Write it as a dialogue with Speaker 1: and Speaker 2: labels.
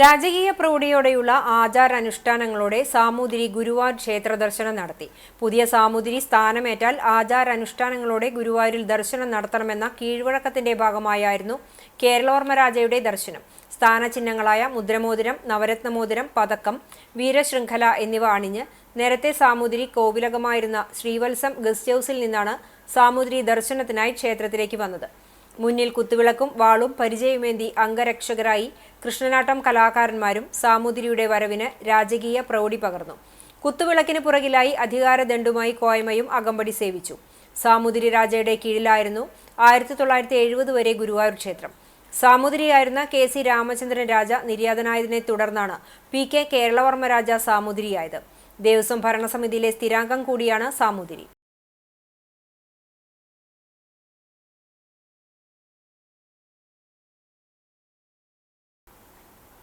Speaker 1: രാജകീയ പ്രൗഢിയോടെയുള്ള ആചാരാനുഷ്ഠാനങ്ങളോടെ സാമൂതിരി ഗുരുവായൂർ ക്ഷേത്ര ദർശനം നടത്തി. പുതിയ സാമൂതിരി സ്ഥാനമേറ്റാൽ ആചാരാനുഷ്ഠാനങ്ങളോടെ ഗുരുവായൂരിൽ ദർശനം നടത്തണമെന്ന കീഴ്വഴക്കത്തിന്റെ ഭാഗമായായിരുന്നു കേരളവർമ്മ രാജയുടെ ദർശനം. സ്ഥാനചിഹ്നങ്ങളായ മുദ്രമോതിരം നവരത്നമോതിരം പതക്കം വീരശൃംഖല എന്നിവ അണിഞ്ഞ് നേരത്തെ സാമൂതിരി കോവിലകമായിരുന്ന ശ്രീവത്സം ഗസ്റ്റ് ഹൌസിൽ നിന്നാണ് സാമൂതിരി ദർശനത്തിനായി ക്ഷേത്രത്തിലേക്ക് വന്നത്. മുന്നിൽ കുത്തുവിളക്കും വാളും പരിചയമേന്തി അംഗരക്ഷകരായി കൃഷ്ണനാട്ടം കലാകാരന്മാരും സാമൂതിരിയുടെ വരവിന് രാജകീയ പ്രൗഢി പകർന്നു. കുത്തുവിളക്കിന് പുറകിലായി അധികാരദണ്ഡുമായി കോയമയും അകമ്പടി സേവിച്ചു. സാമൂതിരി രാജയുടെ കീഴിലായിരുന്നു ആയിരത്തി തൊള്ളായിരത്തി എഴുപത് വരെ ഗുരുവായൂർ ക്ഷേത്രം. സാമൂതിരിയായിരുന്ന കെ സി രാമചന്ദ്രൻ രാജ നിര്യാതനായതിനെ തുടർന്നാണ് പി കെ കേരളവർമ്മ രാജ സാമൂതിരിയായത്. ദേവസ്വം ഭരണസമിതിയിലെ സ്ഥിരാംഗം കൂടിയാണ് സാമൂതിരി.